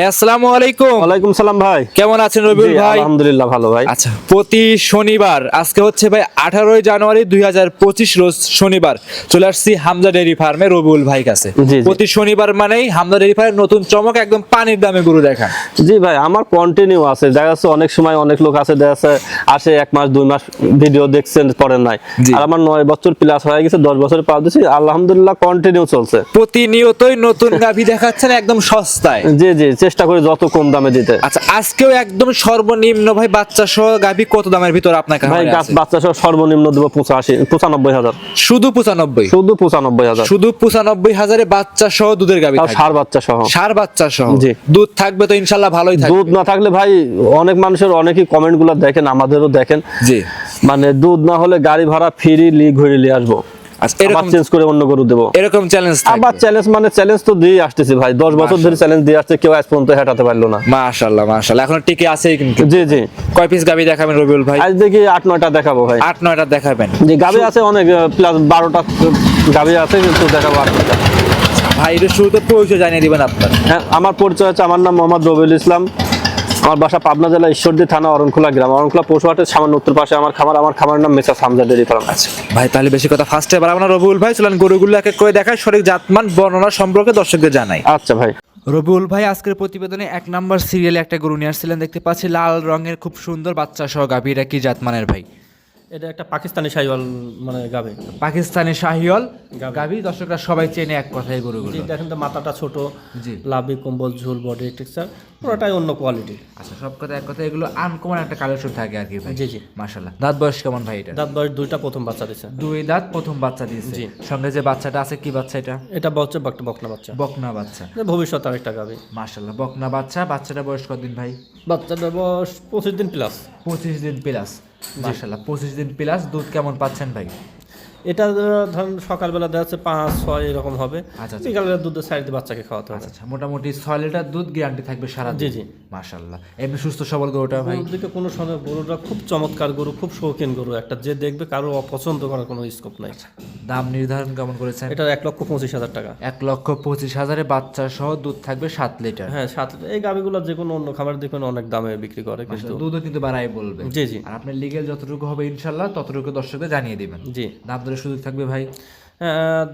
ভাই আসসালামু আলাইকুম। ওয়ালাইকুম সালাম ভাই। কেমন আছেন রবিউল ভাই? আলহামদুলিল্লাহ ভালো ভাই। আচ্ছা প্রতি শনিবার আজকে হচ্ছে ভাই আঠারোই জানুয়ারি দুই হাজার পঁচিশ রোজ শনিবার চলে আসছি হামজা ডেয়ারি ফার্মে রবিউল ভাই কাছে। প্রতি শনিবার মানেই হামজা ডেয়ারি ফার্মের নতুন চমক একদম পানির দামে গরু দেখা জি ভাই আমার কন্টিনিউ আছে। দেখা যাচ্ছে অনেক সময় অনেক লোক আছে দেখা যাচ্ছে আসে এক মাস দুই মাস ভিডিও দেখছেন পরেন নাই। আর আমার নয় বছর প্লাস হয়ে গেছে দশ বছর পাওয়া দিচ্ছি আলহামদুলিল্লাহ কন্টিনিউ চলছে। প্রতিনিয়তই নতুন গাভী দেখাচ্ছেন একদম সস্তায়। জি জি চেষ্টা করি যত কম দামে দিতে। আচ্ছা আজকেও একদম সর্বনিম্ন ভাই বাচ্চা সহ গাভী কত দামের ভিতর আপনার কাছে গাছ বাচ্চা সহ সর্বনিম্ন দেবো পঁচাশি পঁচানব্বই হাজার। শুধু পঁচানব্বই? শুধু পঁচানব্বই হাজার। শুধু পঁচানব্বই হাজারে বাচ্চা সহ দুধের গাভী সার বাচ্চা সহ সার বাচ্চা সহ জি। দুধ থাকবে তো ইনশাল্লাহ ভালোই থাকবে। দুধ না থাকলে ভাই অনেক মানুষের অনেকই কমেন্টগুলো দেখেন আমাদেরও দেখেন। জি। মানে দুধ না হলে গাড়ি ভাড়া ফ্রি লি ঘুরে নিয়ে আসব। এরকম চেঞ্জ করে অন্য গরু দেবো। এরকম চ্যালেঞ্জ আবার চ্যালেঞ্জ মানে চ্যালেঞ্জ তো দিয়ে আসতেছি ভাই। দশ বছর ধরে চ্যালেঞ্জ দিয়ে আসছে কেউ আজ পর্যন্ত হেঁটাতে পারল না। মাশাআল্লাহ মাশাআল্লাহ। এখন টিকে আছেই কিন্তু। জি জি। কয় পিস গাবি দেখাবেন রবিউল ভাই? আজ দেখি আট নয়টা দেখাবো ভাই। আট নয়টা দেখাবেন। যে গাভি আছে অনেক প্লাস বারোটা গাভি আছে কিন্তু দেখাবো আট নয়টা। ভাই এটা শুরুতে পরিচয় জানিয়ে দিবেন আপনার। হ্যাঁ আমার পরিচয় হচ্ছে আমার নাম মোহাম্মদ রবিউল ইসলাম। আমার বাসা পাবনা জেলা ঈশ্বরদী থানা অরণখোলা গ্রাম। অরণখোলা পশুহাটের সামান্য উত্তর পাশে আমার খামার। আমার খামারের নাম মেসা সামজা ডেরি ফার্ম আছে। ভাই তাহলে বেশি কথা ফার্স্টে এবার আমরা রবিউল ভাই চলেন গরুগুলো এক এক করে দেখায় সঠিক জাতমান বর্ণনা সম্পর্কে দর্শকদের জানাই। আচ্ছা ভাই। রবিউল ভাই আজকের প্রতিবেদনে এক নাম্বার সিরিয়ালে একটা গরু নিয়ে আসছিলেন দেখতে পাচ্ছি লাল রঙের খুব সুন্দর বাচ্চা সহ গাভীরা কি জাতমানের ভাই? এটা একটা পাকিস্তানি সাইওয়াল মানে গাবে পাকিস্তানি শাহিওয়াল গাবি দর্শকরা সবাই চেনে এক কথায় গরুগুলো। জি দেখেন তো মাথাটা ছোট জি। লাভি কম্বল ঝুল বডি টেক্সচার পুরোটাই অন্য কোয়ালিটি আচ্ছা সব কথা এক কথা এগুলো আনকমন একটা কালেকশন থাকে আর কি ভাই। জি, জি। মাশাল্লাহ দাঁত বয়স কেমন ভাই এটা? দাঁত বয়স দুইটা প্রথম বাচ্চা দিছে। দুই দাঁত প্রথম বাচ্চা দিয়েছে জি। সঙ্গে যে বাচ্চাটা আছে কি বাচ্চা এটা? এটা বচ্ছে একটা বকনা বাচ্চা। বকনা বাচ্চা। ভবিষ্যৎ আর একটা গাবে মাশাল্লাহ বকনা বাচ্চা বাচ্চাটা বয়স কতদিন ভাই? বাচ্চাটা বয়স পঁচিশ দিন প্লাস পঁচিশ দিন প্লাস মাশাল্লাহ পঁচিশ দিন প্লাস দুধ কেমন পাচ্ছেন ভাই? এটা ধরুন সকালবেলা দেখা যাচ্ছে পাঁচ ছয় এরকম হবে। আচ্ছা, বিকালবেলা বিকালে দুধের সাইড বাচ্চাকে খাওয়াতে হবে। আচ্ছা মোটামুটি ছয় লিটার দুধ গ্যারান্টি থাকবে সারা জি, জি। মাশাল্লাহ এমনি সুস্থ সবল গরুটা ভাই? দিকে কোনো সময় গরুটা খুব চমৎকার গরু খুব শৌখিন গরু একটা যে দেখবে কারও অপছন্দ করার কোনো স্কোপ নাই। দাম নির্ধারণ কেমন করেছেন? এটা এক লক্ষ পঁচিশ হাজার টাকা। এক লক্ষ পঁচিশ হাজারে বাচ্চা সহ দুধ থাকবে সাত লিটার। হ্যাঁ সাত এই গাভিগুলো যে কোনো অন্য খাবার দেখবেন অনেক দামে বিক্রি করে কিন্তু। দুধও কিন্তু বাড়াই বলবে। জি জি। আর আপনার লিগেল যতটুকু হবে ইনশাল্লাহ ততটুকু দর্শকদের জানিয়ে দিবেন। জি। দাম ধরে সুযোগ থাকবে ভাই?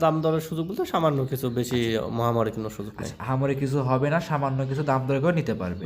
দাম দরের সুযোগ বলতে সামান্য কিছু বেশি মহামারী কোনো সুযোগ নেই। হামরে কিছু হবে না সামান্য কিছু দাম দরে করে নিতে পারবে।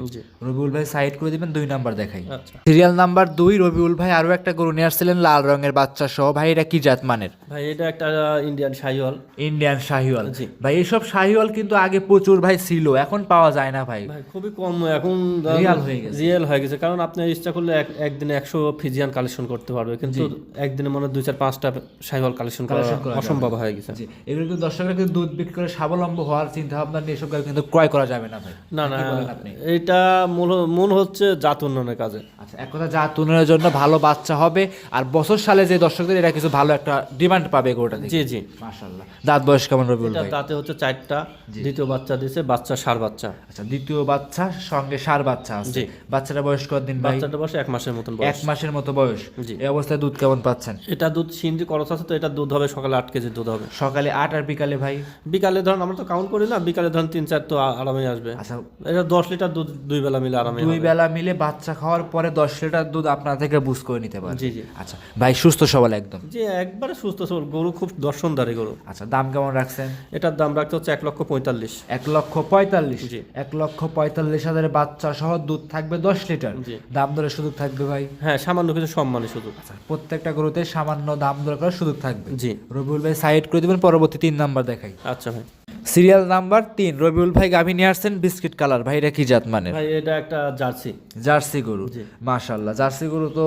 রবিউল ভাই সাইড করে দিবেন দুই নাম্বার দেখাই। আচ্ছা। সিরিয়াল নাম্বার দুই রবিউল ভাই আরও একটা গরু নিয়ে আসছিলেন লাল রঙের বাচ্চা সহ। ভাই এটা কি জাত মানের? ভাই এটা একটা ইন্ডিয়ান শাহিওয়াল। ইন্ডিয়ান শাহিওয়াল। ভাই এইসব শাহিওয়াল কিন্তু আগে প্রচুর ভাই ছিল এখন পাওয়া যায় না ভাই। ভাই খুবই কম এখন রিয়াল হয়ে গেছে। রিয়েল হয়ে গেছে কারণ আপনি ইচ্ছা করলে একদিনে একশো ফিজিয়ান কালেকশন করতে পারবে কিন্তু একদিনে মনে হয় দুই চার পাঁচটা শাহিওয়াল কালেকশন করা Collection অসম্ভব হয়ে গেছে। জি, এগুলো কিন্তু দর্শকরা কিন্তু দুধ বিক্রি করে স্বাবলম্বী হওয়ার চিন্তা ভাবনা নিয়ে এসব কিন্তু ক্রয় করা যাবে না ভাই। না না আপনি? এটা মূল মূল হচ্ছে জাত উন্নয়নের কাজে। আচ্ছা এক কথা যা তুলনার জন্য ভালো বাচ্চা হবে আর বছর সালে যে দর্শকদের এরা কিছু ভালো একটা ডিমান্ড পাবে গরুটা জি জি। মাশাআল্লাহ। দাঁত বয়স কেমন এটা দাঁতে হচ্ছে চারটা দ্বিতীয় বাচ্চা দিছে বাচ্চা সার বাচ্চা। আচ্ছা দ্বিতীয় বাচ্চা সঙ্গে সার বাচ্চা আছে। জি। বাচ্চাটা বয়স কতদিন ভাই? বাচ্চাটা বসে এক মাসের মতন এক মাসের মতো বয়স। জি। এই অবস্থায় দুধ কেমন পাচ্ছেন? এটা দুধ সিন্দি খরচ আছে তো এটা দুধ হবে সকালে আট কেজি দুধ। হবে। সকালে আট আর বিকালে ভাই? বিকালে ধরুন আমরা তো কাউন্ট করি না বিকালে ধরুন তিন চার তো আরামে আসবে। আচ্ছা। এটা দশ লিটার দুধ দুই বেলা মিলে আরামে দুই বেলা মিলে বাচ্চা খাওয়ার পরে দশ লিটার দুধ আপনার থেকে বুঝ করে নিতে পারে জি জি। আচ্ছা ভাই সুস্থ সবল একদম। যে একবারে সুস্থ সবল। গরু খুব দর্শনদারি গরু। আচ্ছা দাম কেমন রাখছেন? এটার দাম রাখতে হচ্ছে এক লক্ষ পঁয়তাল্লিশ। এক লক্ষ পঁয়তাল্লিশ। জি। এক লক্ষ পঁয়তাল্লিশ হাজারের বাচ্চা সহ দুধ থাকবে দশ লিটার। জি। দাম দরের সুযোগ থাকবে ভাই? হ্যাঁ সামান্য কিছু সম্মানের শুধু আচ্ছা প্রত্যেকটা গরুতে সামান্য দাম দর করার সুযোগ থাকবে। জি। রবিউল ভাই সাইড করে দেবেন পরবর্তী তিন নাম্বার দেখাই। আচ্ছা ভাই। সিরিয়াল নাম্বার তিন রবিউল ভাই গাভী নিয়ে আসছেন বিস্কিট কালার। ভাই এটা কি জাত মানে ভাই এটা একটা জার্সি। জার্সি গরু। মাশাল্লাহ জার্সি গরু তো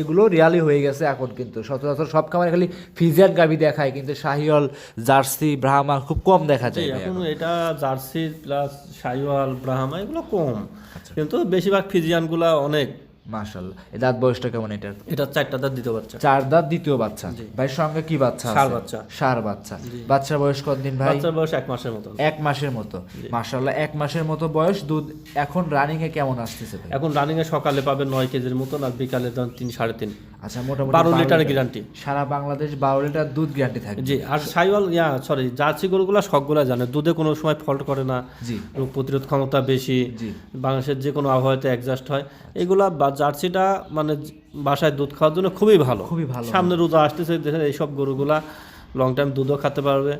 এগুলো রিয়ালি হয়ে গেছে এখন কিন্তু। সচরাচর সব খামারে খালি ফিজিয়ান গাভী দেখায় কিন্তু শাহিওয়াল জার্সি ব্রাহ্মা খুব কম দেখা যায় এখন। এটা জার্সি প্লাস সাইওয়াল ব্রাহ্মা এগুলো কম। আচ্ছা। কিন্তু বেশিরভাগ ফিজিয়ানগুলা অনেক। মাশাল্লাহ এই দাঁত বয়সটা কেমন এটার? এটা চারটা দাঁত দিতে পারছে। চার দাঁত দ্বিতীয় বাচ্চা। ভাই সঙ্গে কি বাচ্চা আছে? বাচ্চা। ষাঁড় বাচ্চা। বাচ্চার বয়স কতদিন ভাই? বাচ্চার বয়স এক মাসের মতন এক মাসের মতো। মাশাল্লাহ এক মাসের মতো বয়স। দুধ এখন রানিং এ কেমন আসতেছে ভাই? এখন রানিং এ সকালে পাবে নয় কেজির মতন আর বিকালে ধরেন তিন সাড়ে তিন। আচ্ছা মোটামুটি বারো লিটার। গ্যারান্টি সারা বাংলাদেশ বারো লিটার দুধ গ্যারান্টি থাকে জি আর সাইওয়াল ইয়া সরি জার্সি গরুগুলা সবগুলা জানে। দুধে কোনো সময় ফল্ট করে না। জি। রোগ প্রতিরোধ ক্ষমতা বেশি। জি। বাংলাদেশের যে কোনো আবহাওয়াতে অ্যাডজাস্ট হয়। এগুলা জার্সিটা মানে বাসায় দুধ খাওয়ার জন্য খুবই ভালো। খুবই ভালো। সামনে রোজা আসতেছে দেখেন এইসব গরুগুলা লং টাইম দুধও খেতে পারবে।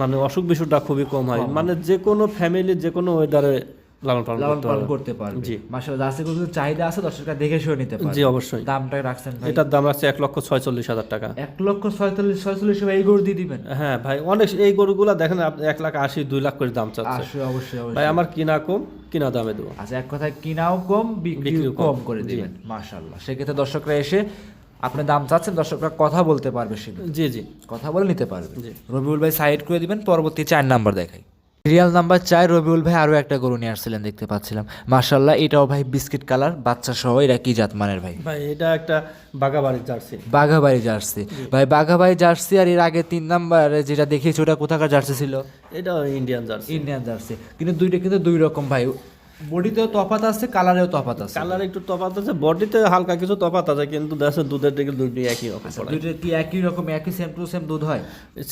মানে অসুখ বিসুখটা খুবই কম হয়। মানে যে কোনো ফ্যামিলি যে কোনো ওয়েদারে লালন পালন করতে পারবে। মাশাআল্লাহ আছে কোনো চাহিদা আছে দর্শকরা দেখে শুনে নিতে পারবে। জি অবশ্যই। দামটা রাখছেন ভাই। এটার দাম এক লক্ষ ছয়চল্লিশ হাজার টাকা। এক লক্ষ ছয়চল্লিশ ছয়চল্লিশ ভাই এই গরু দিয়ে দিবেন? হ্যাঁ ভাই অনেক এই গরুগুলা দেখেন এক লাখ আশি দুই লাখ করে দাম চাচ্ছে। আসলে অবশ্যই ভাই আমার কিনা কম কিনা দামে দেবো। আচ্ছা এক কথায় কিনাও কম বিক্রিও কম। করে দিবেন মাশাআল্লাহ। সেক্ষেত্রে দর্শকরা এসে আপনি দাম চাচ্ছেন দর্শকরা কথা বলতে পারবে সেদিন জি জি। কথা বলে নিতে পারবে। জি। রবিউল ভাই সাইড করে দিবেন পরবর্তী চার নাম্বার দেখাই। সিরিয়াল নাম্বার চার রবিউল ভাই আরও একটা গরু নিয়ে আসছিলেন দেখতে পাচ্ছিলাম। মার্শাল্লাহ এটাও ভাই বিস্কিট কালার বাচ্চা সহ এটা কি জাত মানের ভাই? ভাই এটা একটা বাঘাবাড়ি জার্সি। বাঘাবাড়ি জার্সি। ভাই বাঘাবাড়ি জার্সি আর এর আগে তিন নাম্বারে যেটা দেখিয়েছি ওটা কোথাকার জার্সি ছিল? এটা ইন্ডিয়ান জার্সি। Indian jersey. কিন্তু দুইটা কিন্তু দুই রকম ভাই। বডিতেও তফাত আছে কালারেও তফাত আছে। কালার একটু তফাত আছে বডিতে হালকা কিছু তফাত আছে কিন্তু দেখো দুধের দিকে দুধটি একই রকম পড়ে। দুইটা কি একই রকম একই সেম টু সেম দুধ হয়?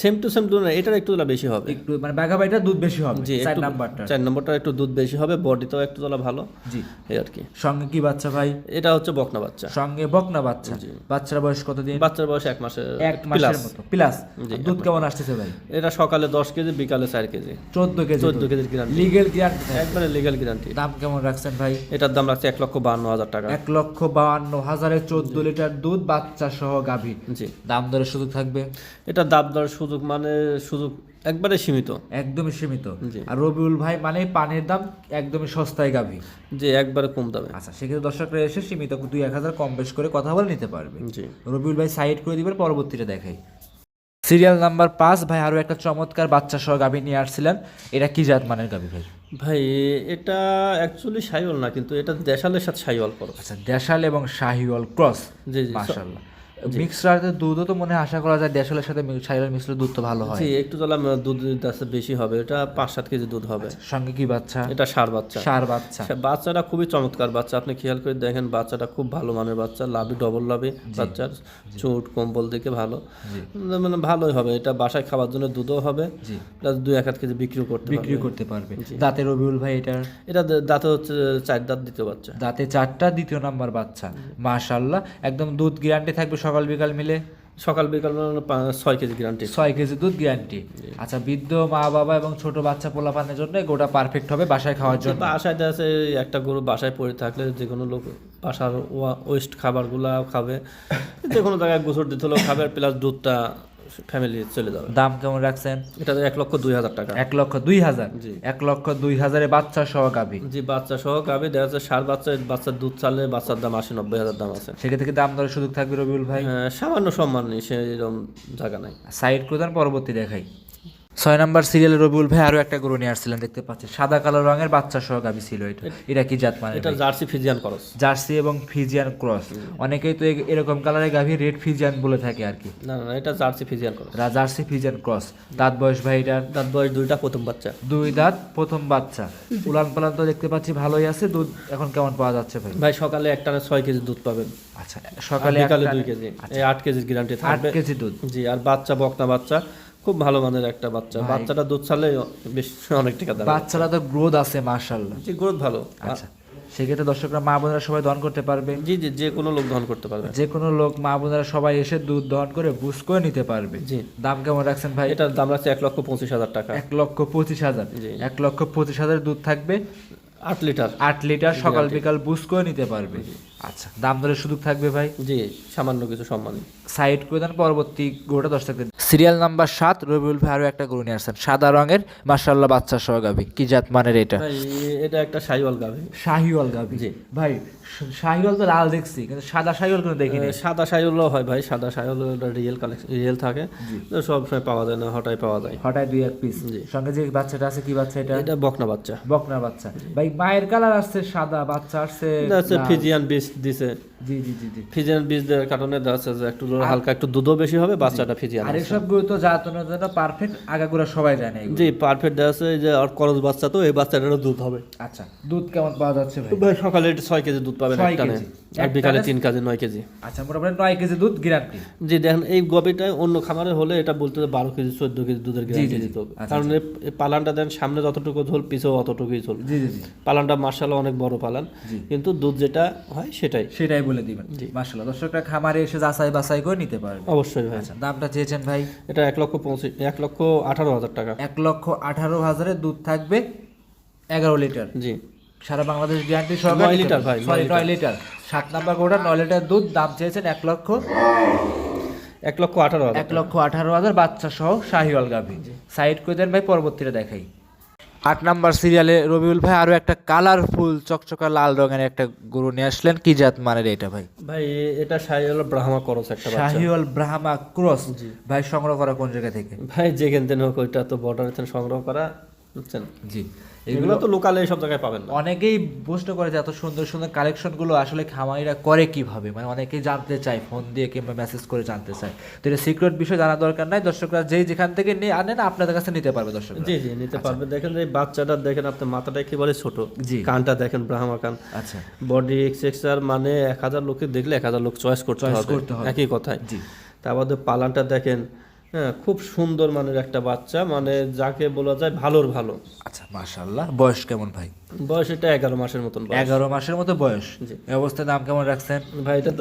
সেম টু সেম দুধ না এটার একটু তোলা বেশি হবে। একটু মানে বাঘাবাড়িটা দুধ বেশি হবে জি চার নাম্বারটা চার নম্বরটা একটু দুধ বেশি হবে বডিতেও একটু তোলা ভালো। জি। এই আর কি। সঙ্গে কি বাচ্চা ভাই? এটা হচ্ছে বকনা বাচ্চা। সঙ্গে বকনা বাচ্চা। জি। বাচ্চার বয়স কতদিন? বাচ্চার বয়স এক মাসের এক মাসের মতো। প্লাস দুধ কেমন আসতেছে ভাই? এটা সকালে দশ কেজি বিকালে চার কেজি। চোদ্দ কেজি চোদ্দ কেজির গ্যারান্টি লিগেল গ্যারান্টি একবারে লিগেল গ্যারান্টি দাম কেমন রাখছেন ভাই? এটার দাম রাখছে এক লক্ষ বান্ন হাজার টাকা। এক লক্ষ বাউান্ন হাজারে চোদ্দ লিটার দুধ বাচ্চা সহ গাভী। জি। দাম দরে সুযোগ থাকবে? এটা দাম দর সুযোগ মানে সুযোগ একবারে সীমিত। একদমই সীমিত। আর রবিউল ভাই মানে পানির দাম একদমই সস্তায় গাভী। যে একবারে কম দামে। আচ্ছা সেক্ষেত্রে দর্শকরা এসে সীমিত দুই এক হাজার কম বেশ করে কথা বলে নিতে পারবে। জি। রবিউল ভাই সাইড করে দিবেন পরবর্তীটা দেখাই। সিরিয়াল নাম্বার পাঁচ ভাই আরও একটা চমৎকার বাচ্চা সহ গাভী নিয়ে আসছিলেন। এটা কি জাত মানের গাভী ভাই? ভাই এটা অ্যাকচুয়ালি শাহিওয়াল না কিন্তু এটা দেশালের সাথে শাহিওয়াল করো। আচ্ছা দেশাল এবং শাহিওয়াল ক্রস জি জি মাশাআল্লাহ। মিক্সচারের দুধও তো মনে আশা করা যায় দেশালের সাথে শাহিওয়াল মিশ্র দুধ তো ভালো হয়। জি একটু তাহলে দুধ আছে বেশি হবে এটা পাঁচ সাত কেজি দুধ হবে। সঙ্গে কি বাচ্চা? এটা সার বাচ্চা। সার বাচ্চা। বাচ্চাটা খুবই চমৎকার বাচ্চা আপনি খেয়াল করে দেখেন বাচ্চাটা খুব ভালো মানের বাচ্চা লাভি ডবল লাভি বাচ্চার চোট কম্বল দেখে ভালো। মানে ভালোই হবে এটা বাসায় খাওয়ার জন্য দুধও হবে জি। প্লাস দুই এক আধ কেজি বিক্রিও করতে বিক্রি করতে পারবে। দাঁতে রবিউল ভাই এটার? এটা দা- দাঁতে হচ্ছে চার দাঁত দিতে বাচ্চা। দাঁতে চারটা দ্বিতীয় নাম্বার বাচ্চা। মাশাল্লাহ একদম দুধ গ্যারান্টি থাকবে সকাল বিকাল মিলে? সকাল বিকাল মানে ছয় কেজি গ্যারান্টি ছয় কেজি দুধ গ্যারান্টি আচ্ছা বৃদ্ধ মা বাবা এবং ছোট বাচ্চা পোলাপানের জন্য গোটা পারফেক্ট হবে বাসায় খাওয়ার জন্য। বাসায় আছে একটা গরু বাসায় পড়ে থাকলে যে কোনো লোক বাসার ওয়েস্ট খাবারগুলো খাবে। যে কোনো জায়গায় গোসর দিতে হলেও খাবে প্লাস দুধটা ফ্যামিলি চলে যাবে। দাম কেমন রাখছেন? এটা এক লক্ষ দুই হাজার টাকা। এক লক্ষ দুই হাজার? জি। এক লক্ষ দুই হাজারে বাচ্চা সহ গাভী? জি বাচ্চা সহ গাবে দেখা যাচ্ছে সার বাচ্চা বাচ্চার দুধ চালে বাচ্চার দাম আশি নব্বই হাজার দাম আছে। সেক্ষেত্রে থেকে দাম দরের সুযোগ থাকবে রবিউল ভাই? হ্যাঁ, সামান্য সম্মান নেই সেরকম জায়গা নাই। সাইড প্রধান পরবর্তী দেখাই। ছয় নাম্বার সিরিয়ালে রবিউল ভাই আরও একটা গরু নিয়ে আসছিলেন দেখতে পাচ্ছি সাদা কালো রঙের বাচ্চা সহ গাভী ছিল এটা। এটা কি জাত মানে? এটা জার্সি ফিজিয়ান করস। জার্সি এবং ফিজিয়ান ক্রস। অনেকেই তো এরকম কালারের গাভী রেড ফিজিয়ান বলে থাকে আর কি। না না এটা Jersey Friesian cross. Jersey Friesian cross. দাঁত বয়স ভাই এটার? তার বয়স দুইটা প্রথম বাচ্চা। দুই দাঁত প্রথম বাচ্চা। উলান পালান তো দেখতে পাচ্ছি ভালোই আছে। দুধ এখন কেমন পাওয়া যাচ্ছে ভাই? ভাই সকালে একটা ছয় কেজি দুধ পাবেন। আচ্ছা সকালে বিকালে দুই কেজি। এই আট কেজির গ্যারান্টি আট থাকবে। কেজি দুধ। জি আর বাচ্চা বকনা বাচ্চা। খুব ভালো মানের একটা বাচ্চা। বাচ্চাটা দুধ ছাড়লে বেশ অনেক টাকা দাম বাচ্চারা তো গ্রোথ আছে মার্শাল্লাহ জি গ্রোথ ভালো। আচ্ছা সেক্ষেত্রে দর্শকরা মা বোনেরা সবাই দহন করতে পারবে। জি জি যে কোনো লোক দহন করতে পারবে। যে কোনো লোক মা বোনেরা সবাই এসে দুধ দহন করে বুঝ করে নিতে পারবে। জি। দাম কেমন রাখছেন ভাই? এটার দাম রাখছে এক লক্ষ পঁচিশ হাজার টাকা। এক লক্ষ পঁচিশ হাজার। জি। এক লক্ষ পঁচিশ হাজার দুধ থাকবে। আট লিটার। আট লিটার সকাল বিকাল বুঝ করে নিতে পারবে। আচ্ছা দাম দরের সুযোগ থাকবে ভাই? জি সামান্য কিছু সম্মান। সাইড করে দেন পরবর্তী গরুটা দশ থাকবে সিরিয়াল নাম্বার সাত রবিউল ভাই আরও একটা গরু নিয়ে আসছেন। সাদা রঙের মার্শাল্লাহ বাচ্চা সহ গাভী। কি জাত মানের এটা? এটা একটা সাইওয়াল গাভি। শাহিওয়াল গাভী? জি। ভাই শাহিওয়াল তো লাল দেখছি কিন্তু সাদা শাহিওয়াল কোনো দেখিনি। সাদা সাইওয়ালও হয় ভাই সাদা সাইওয়াল রিয়েল কালেকশন রিয়েল থাকে। সব সময় পাওয়া যায় না হঠাৎ পাওয়া যায়। হঠাৎ দুই এক পিস জি। সঙ্গে যে বাচ্চাটা আছে কি বাচ্চা এটা? এটা বকনা বাচ্চা। বকনা বাচ্চা। ভাই মায়ের কালার আসছে সাদা বাচ্চা আসছে এটা হচ্ছে লাল। ফিজিয়ান বিশ দিছে জি জি জি জি। ফিজিয়ান বীজ দেওয়ার কারণে দেখা যে একটু হালকা একটু দুধও বেশি হবে বাচ্চাটা ফিজিয়ান আর তো জাতনের জন্য পারফেক্ট আগাগোড়া সবাই জানে জি পারফেক্ট দেওয়া আছে এই যে আর করজ বাচ্চা তো এই বাচ্চাটারও দুধ হবে। আচ্ছা দুধ কেমন পাওয়া যাচ্ছে ভাই? সকালে ছয় কেজি দুধ পাবেন একটা আর বিকালে তিন কেজি নয় কেজি। আচ্ছা মোটামুটি নয় কেজি দুধ গ্যারান্টি জি দেখেন এই গবিটায় অন্য খামারে হলে এটা বলতে বারো কেজি চোদ্দ কেজি দুধের গ্যারান্টি জি, দিতে হবে। আচ্ছা, কারণ এই পালানটা দেন সামনে যতটুকু ঝোল পিছেও অতটুকুই ঝোল। জি জি জি। পালানটা মার্শাল অনেক বড় পালান। কিন্তু দুধ যেটা হয় সেটাই। সেটাই বলে দিবেন। মাশাআল্লাহ দর্শকরা খামারে এসে যাচাই বাছাই করে নিতে পারবে। অবশ্যই ভাই। আচ্ছা দামটা চেয়েছেন ভাই? এটা এক লক্ষ পঁচিশ এক লক্ষ আঠারো হাজার টাকা। এক লক্ষ আঠারো হাজারের দুধ থাকবে এগারো লিটার। জি। সারা বাংলাদেশ গ্যারান্টি সহ নয় লিটার ভাই, সরি। নয় লিটার। সাত নাম্বার গোটা নয় লিটার দুধ দাম চেয়েছেন এক লক্ষ। এক লক্ষ আঠারো হাজার এক লক্ষ আঠারো হাজার বাচ্চা সহ শাহিওয়াল গাভি। সাইড করে দেন ভাই পরবর্তীটা দেখাই। আট নাম্বার সিরিয়ালে রবিউল ভাই আরও একটা কালারফুল চকচকা লাল রঙের একটা গরু নিয়ে আসলেন। কি জাত মানের এটা ভাই? ভাই এটা শাহিওয়াল ব্রাহ্মা ক্রস একটা বাচ্চা। শাহিওয়াল ব্রাহ্মা ক্রস? ভাই সংগ্রহ করা কোন জায়গা থেকে? ভাই যেখান থেকে হোক ওইটা তো বর্ডার থেকে সংগ্রহ করা। বুঝছেন? জি। এগুলো তো লোকালে সব জায়গায় পাবেন না। অনেকেই প্রশ্ন করে যে এত সুন্দর সুন্দর কালেকশনগুলো আসলে খামারিরা করে কীভাবে? মানে অনেকেই জানতে চায় ফোন দিয়ে কিংবা মেসেজ করে জানতে চায়। তো এটা সিক্রেট বিষয় জানা দরকার নাই। দর্শকরা যেই যেখান থেকে নিয়ে আনেন আপনাদের কাছে নিতে পারবে দর্শক জি জি নিতে পারবে। দেখেন এই বাচ্চাটা দেখেন আপনার মাথাটা একেবারে ছোট। জি। কানটা দেখেন ব্রাহ্মা কান। আচ্ছা। বডি এক্সেক্সার মানে এক হাজার লোকে দেখলে এক হাজার লোক চয়েস করতে হবে। একই কথায় জি। তারপরে পালানটা দেখেন হ্যাঁ খুব সুন্দর মানের একটা বাচ্চা মানে যাকে বলা যায় ভালোর ভালো। আচ্ছা মাশাল্লাহ বয়স কেমন ভাই? বয়স এটা এগারো মাসের মতন এগারো মাসের মতো বয়স। এই অবস্থায় দাম কেমন রাখছেন? ভাই এটা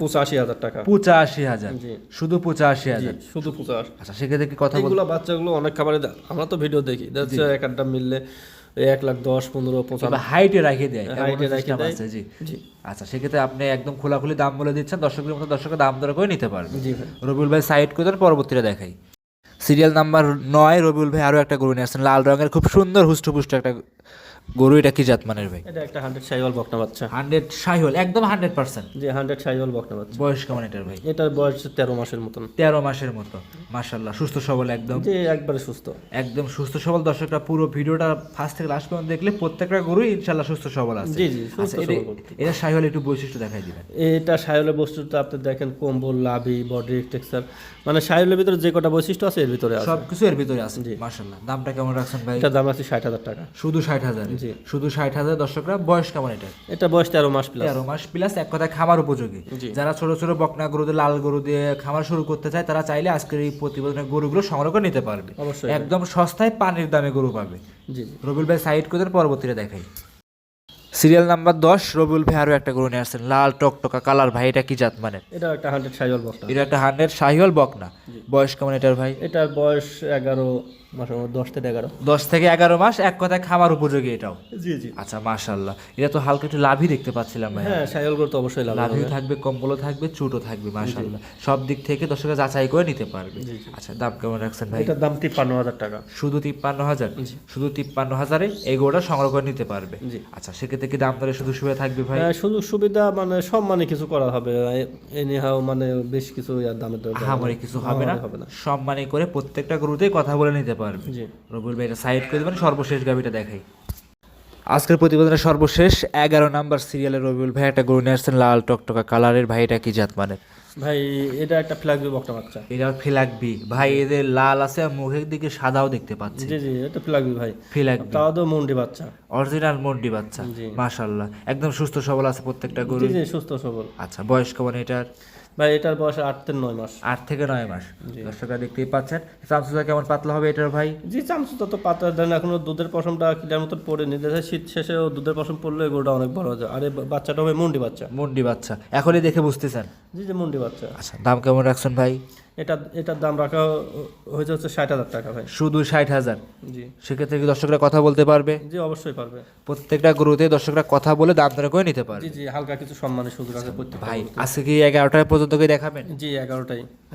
পঁচাশি হাজার টাকা। পঁচাশি হাজার। শুধু পঁচাশি হাজার? শুধু পঁচাশি। আচ্ছা সেক্ষেত্রে কি কথা বল এগুলো বাচ্চাগুলো অনেক খাবারে আমরা তো ভিডিও দেখি। দেখছি এক আড্ডা মিললে এক লাখ দশ পনেরো পঁচানব্বই হাইটে রাখিয়ে দেয়। হাইটে রাখিয়ে দেয়। জি। জি। আচ্ছা সেক্ষেত্রে আপনি একদম খোলাখুলি দাম বলে দিচ্ছেন দর্শকের মতো দর্শকের দাম দর করে নিতে পারবে। জি ভাই। রবিউল ভাই সাইড করে দেন পরবর্তীটা দেখাই। সিরিয়াল নাম্বার নয় রবিউল ভাই আরও একটা গরু নিয়ে আসছেন লাল রঙের খুব সুন্দর হুষ্টপুষ্ট একটা গরু এটা কি ভাই? এটা একটা হান্ড্রেড সাইওয়াল বকনা বাচ্চা। হান্ড্রেড শাহিওল একদম হান্ড্রেড পার্সেন্ট। যে হান্ড্রেড সাইওয়াল বকনা বাচ্চা। বয়স কেমন এটার ভাই? এটার বয়স তেরো মাসের মতন। তেরো মাসের মতো মাশাল্লাহ সুস্থ সবল একদম। যে একবারে সুস্থ। একদম সুস্থ সবল। দর্শকরা পুরো ভিডিওটা ফার্স্ট থেকে লাস্ট পর্যন্ত দেখলে প্রত্যেকটা গরুই ইনশাল্লাহ সুস্থ সবল আছে। জি, জি, সুস্থ আচ্ছা, এটা- সবল। এটা শাহিওল একটু বৈশিষ্ট্য দেখাই দিবেন। এটা সায়লের বস্তুটা আপনি দেখেন কম্বল লাভি বডি টেক্সচার মানে সায়লের ভিতরে যে কটা বৈশিষ্ট্য আছে এর ভিতরে আছে। সবকিছু এর ভিতরে আছে মাশাল্লাহ দামটা কেমন রাখছেন ভাই? এটার দাম আছে ষাট হাজার টাকা। শুধু ষাট হাজার। শুধু ষাট হাজার দর্শকরা বয়স কেমন এটা? এটা বয়স তেরো মাস প্লাস তেরো মাস প্লাস এক কথায় খামার উপযোগী। যারা ছোট ছোট বকনা গরু দিয়ে লাল গরু দিয়ে খামার শুরু করতে চায় তারা চাইলে আজকের এই প্রতিবেদনের গরুগুলো সংগ্রহ করে নিতে পারবে। একদম সস্তায় পানির দামে গরু পাবে। রবিউল ভাই সাইড করে পরবর্তীতে দেখাই। সিরিয়াল নাম্বার দশ রবিউল ভাই আরও একটা গরু নিয়ে আসছেন লাল টকটকা কালার ভাই এটা কি জাত মানে? এটা একটা হান্ড্রেড সাইওয়াল বকনা। এটা একটা হান্ড্রেড শাহিওয়াল বকনা। বয়স কেমন এটার ভাই? এটার বয়স এগারো দশ থেকে এগারো। দশ থেকে এগারো মাস এক কথায় খামার উপযোগী এটাও? জি জি। আচ্ছা মাশাল্লাহ এটা তো হালকা একটু লাভই দেখতে পাচ্ছিলাম ভাই হ্যাঁ তো অবশ্যই লাভ লাভিও থাকবে কম্বলও থাকবে চুটও থাকবে মাশাল্লাহ সব দিক থেকে দর্শকরা যাচাই করে নিতে পারবে। আচ্ছা দাম কেমন রাখছেন ভাই? এটার দাম তিপ্পান্ন হাজার টাকা। শুধু তিপ্পান্ন হাজার? শুধু তিপ্পান্ন হাজারে এই গোটা সংগ্রহ করে নিতে পারবে। আচ্ছা সেক্ষেত্রে কি দাম শুধু সুবিধা থাকবে ভাই? হ্যাঁ, সুযোগ সুবিধা মানে সব মানে কিছু করা হবে। এনিহাও মানে বেশ কিছু দামের দর হামারি কিছু হবে না। হবে না। সম্মানী করে প্রত্যেকটা গরুতেই কথা বলে নিতে পারবে। ভাই এটা সাইড করে দেবেন সর্বশেষ গাবিটা দেখাই। আজকের প্রতিবেদনের সর্বশেষ এগারো নাম্বার সিরিয়ালের রবিউল ভাই একটা গরু নিয়ে আসছেন লাল টকটকা কালারের। ভাই এটা কি জাত মানের? ভাই এটা একটা ফ্ল্যাগবি বকটা বাচ্চা। এটা ফিলাকবি ভাই এদের লাল আছে আর মুখের দিকে সাদাও দেখতে পাচ্ছি। জি জি এটা ফ্ল্যাগবি ভাই। ফিলাকবি তাও তো মন্ডি বাচ্চা। অরিজিনাল মন্ডি বাচ্চা জি। মাশাল্লাহ একদম সুস্থ সবল আছে প্রত্যেকটা গরু জি জি সুস্থ সবল। আচ্ছা বয়স কেমন এটার? ভাই এটার বয়স আট থেকে নয় মাস। আট থেকে নয় মাস। দর্শকরা দেখতেই পাচ্ছেন চামচুটা কেমন পাতলা হবে এটার ভাই? জি চামচুটা তো পাতলা। দেন এখনও দুধের পশমটা কিলার মতন পড়ে নি দেখা যায় শীত শেষেও দুধের পশম পড়লে গরুটা অনেক বড় হয়ে যায়। আরে বাচ্চাটা হবে মুন্ডি বাচ্চা। মুন্ডি বাচ্চা। এখনই দেখে বুঝতেছেন জি জি মুন্ডি বাচ্চা। আচ্ছা দাম কেমন রাখছেন ভাই? এটা এটার দাম রাখা হয়েছে হচ্ছে ষাট হাজার টাকা ভাই। শুধু ষাট হাজার? জি। সেক্ষেত্রে কি দর্শকরা কথা বলতে পারবে? জি অবশ্যই পারবে। প্রত্যেকটা গরুতে দর্শকরা কথা বলে দাম দরে করে নিতে পারবে। জি জি হালকা কিছু সম্মানের সুযোগ আছে ভাই আজকে কি এগারোটায় পর্যন্ত কি দেখাবেন? জি স-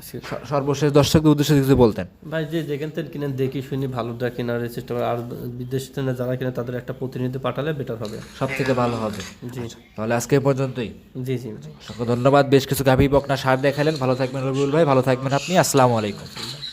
সর্বশেষ দর্শকদের উদ্দেশ্যে কিছু বলতেন। ভাই যে যেখান থেকে কিনে দেখি শুনি ভালোটা কেনার চেষ্টা করে। আর বিদেশ থেকে যারা কিনে তাদের একটা প্রতিনিধি পাঠালে বেটার হবে। সব থেকে ভালো হবে। জি। তাহলে আজকে এই পর্যন্তই। জি জি। অসংখ্য ধন্যবাদ। বেশ কিছু গাভী বকনা সার দেখালেন। ভালো থাকবেন রবিউল ভাই ভালো থাকবেন আপনি। আসসালামু আলাইকুম।